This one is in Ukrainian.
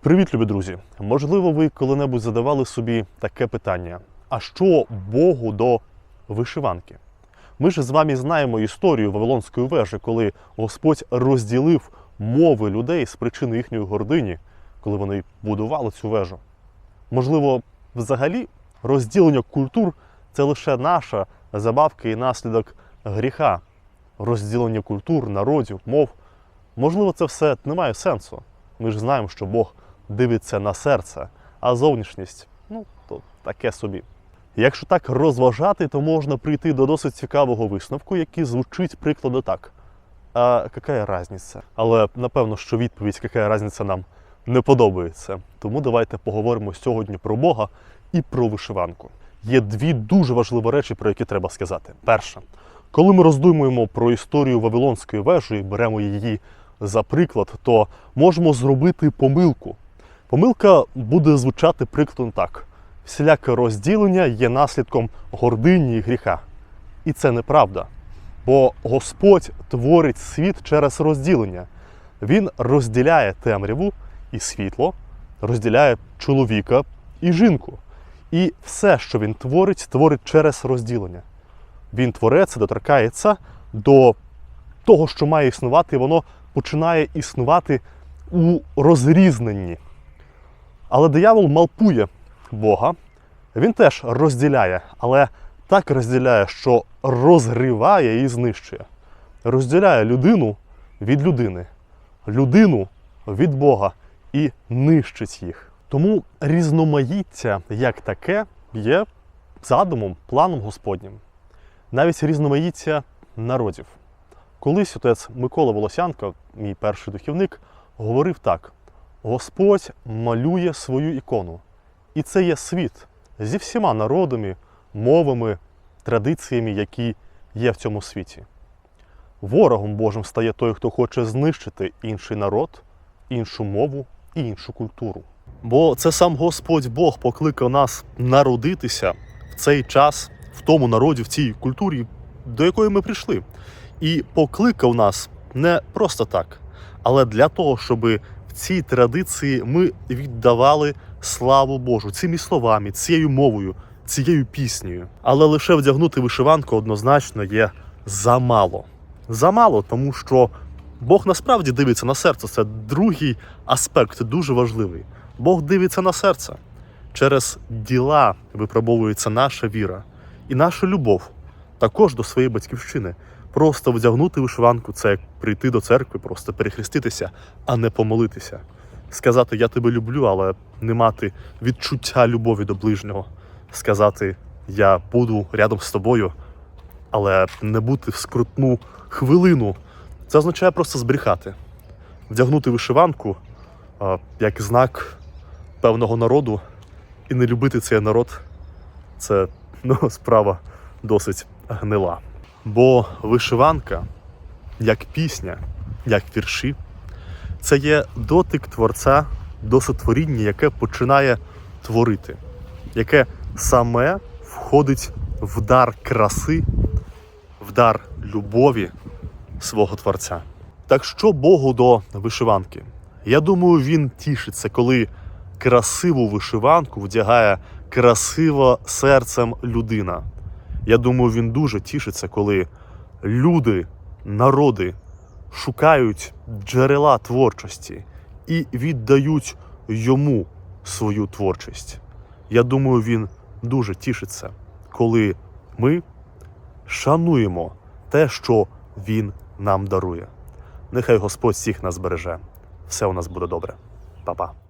Привіт, любі друзі! Можливо, ви коли-небудь задавали собі таке питання: а що Богу до вишиванки? Ми ж з вами знаємо історію Вавилонської вежі, коли Господь розділив мови людей з причини їхньої гордині, коли вони будували цю вежу. Можливо, взагалі розділення культур це лише наша забавка і наслідок гріха, розділення культур, народів, мов. Можливо, це все не має сенсу. Ми ж знаємо, що Бог дивиться на серце, а зовнішність ну, то таке собі. Якщо так розважати, то можна прийти до досить цікавого висновку, який звучить прикладу так. А яка різниця? Але напевно, що відповідь, яка різниця нам не подобається. Тому давайте поговоримо сьогодні про Бога і про вишиванку. Є дві дуже важливі речі, про які треба сказати. Перше, коли ми роздумуємо про історію Вавилонської вежі беремо її за приклад, то можемо зробити помилку. Помилка буде звучати прикладом так: всіляке розділення є наслідком гордині і гріха. І це неправда. Бо Господь творить світ через розділення. Він розділяє темряву і світло, розділяє чоловіка і жінку. І все, що він творить, творить через розділення. Він творець, доторкається до того, що має існувати, і воно починає існувати у розрізненні. Але диявол малпує Бога, він теж розділяє, але так розділяє, що розгріває і знищує. Розділяє людину від людини, людину від Бога і нищить їх. Тому різноманіття як таке є задумом, планом Господнім. Навіть різноманіття народів. Колись отець Микола Волосянко, мій перший духівник, говорив так: Господь малює свою ікону. І це є світ зі всіма народами, мовами, традиціями, які є в цьому світі. Ворогом Божим стає той, хто хоче знищити інший народ, іншу мову і іншу культуру. Бо це сам Господь Бог покликав нас народитися в цей час, в тому народі, в цій культурі, до якої ми прийшли. І покликав нас не просто так, але для того, щоб в цій традиції ми віддавали славу Божу цими словами, цією мовою, цією піснею. Але лише вдягнути вишиванку однозначно є замало. Замало, тому що Бог насправді дивиться на серце. Це другий аспект, дуже важливий. Бог дивиться на серце. Через діла випробовується наша віра і наша любов також до своєї батьківщини. Просто вдягнути вишиванку це як прийти до церкви, просто перехреститися, а не помолитися. Сказати Я тебе люблю, але не мати відчуття любові до ближнього. Сказати Я буду рядом з тобою, але не бути в скрутну хвилину. Це означає просто збрехати. Вдягнути вишиванку як знак певного народу і не любити цей народ це ну, справа досить гнила. Бо вишиванка, як пісня, як вірші, це є дотик творця до сотворіння, яке починає творити, яке саме входить в дар краси, в дар любові свого творця. Так що Богу до вишиванки? Я думаю, він тішиться, коли красиву вишиванку вдягає красиво серцем людина. Я думаю, він дуже тішиться, коли люди, народи шукають джерела творчості і віддають йому свою творчість. Я думаю, він дуже тішиться, коли ми шануємо те, що він нам дарує. Нехай Господь всіх нас береже. Все у нас буде добре. Па-па.